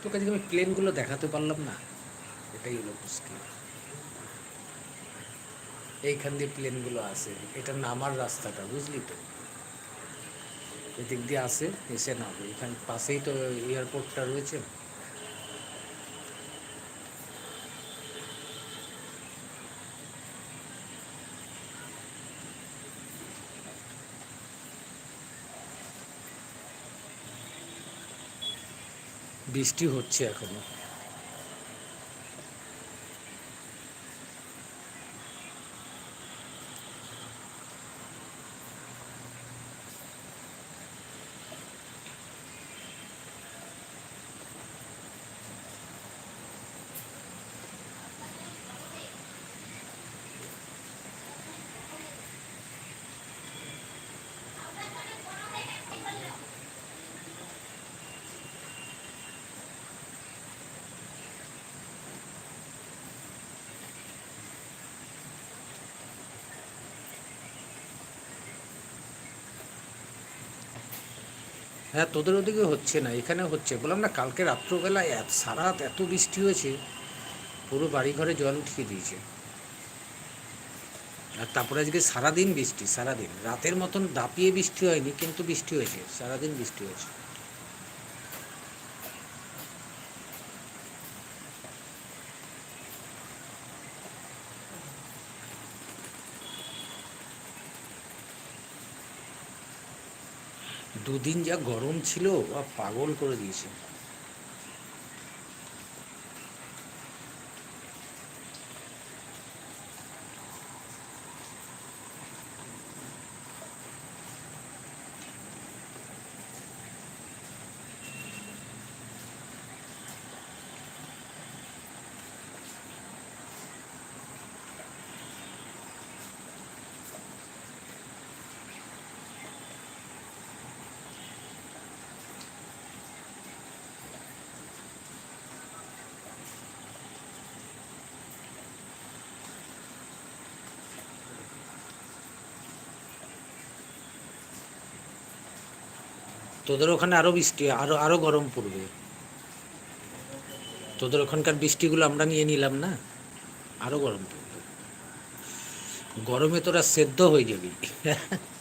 তোর কাছে আমি প্লেনগুলো দেখাতে পারলাম না, এটাই হলো মুশকিল। এইখান দিয়ে প্লেনগুলো আসে এটা নামার রাস্তাটা, বুঝলি তো? এদিক দিয়ে আসে, এসে নামে। এখান পাশেই তো এয়ারপোর্টটা রয়েছে। বৃষ্টি হচ্ছে এখনও। হ্যাঁ তোদের ওদিকে হচ্ছে না, এখানে হচ্ছে। বললাম, না, কালকে রাত্রবেলায় এত, সারা রাত এত বৃষ্টি হয়েছে, পুরো বাড়ি ঘরে জল উঠিয়ে দিয়েছে। আর তারপরে আজকে সারাদিন বৃষ্টি, সারাদিন। রাতের মতন দাপিয়ে বৃষ্টি হয়নি, কিন্তু বৃষ্টি হয়েছে, সারাদিন বৃষ্টি হয়েছে। দুদিন যা গরম ছিল বা পাগল করে দিয়েছে। তোদের ওখানে আরও বৃষ্টি, আরও আরও গরম পড়বে। তোদের ওখানকার বৃষ্টিগুলো আমরা নিয়ে নিলাম না? আরও গরম পড়বে। গরমে তোরা সেদ্ধ হয়ে যাবি।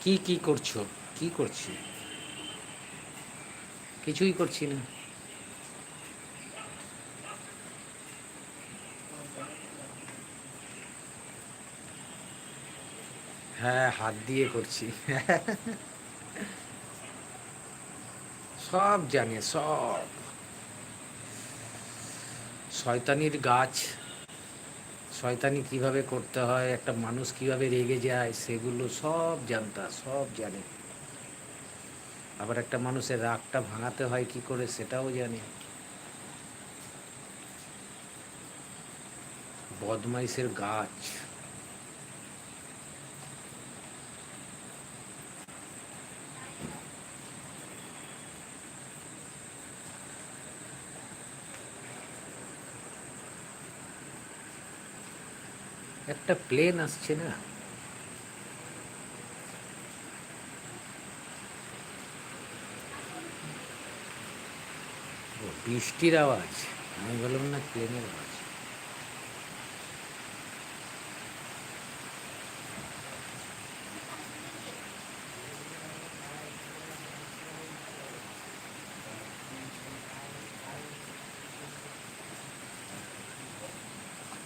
কি কি করছ? কি করছি? কিছুই করছি না। হ্যাঁ হাত দিয়ে করছি। সব জানে, সব। শয়তানির গাছ। শয়তানি কীভাবে করতে হয়, একটা মানুষ কীভাবে রেগে যায়, সেগুলো সব জানতা, সব জানে। আবার একটা মানুষের রাগটা ভাঙাতে হয় কি করে, সেটাও জানে। বদমাইশের গাছ। একটা প্লেন আসছে না? বৃষ্টির আওয়াজ। আমি বললাম না প্লেনের আওয়াজ।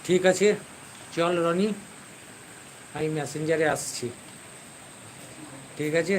ঠিক আছে? চল রনি আমি মেসেঞ্জারে আসছি। ঠিক আছে?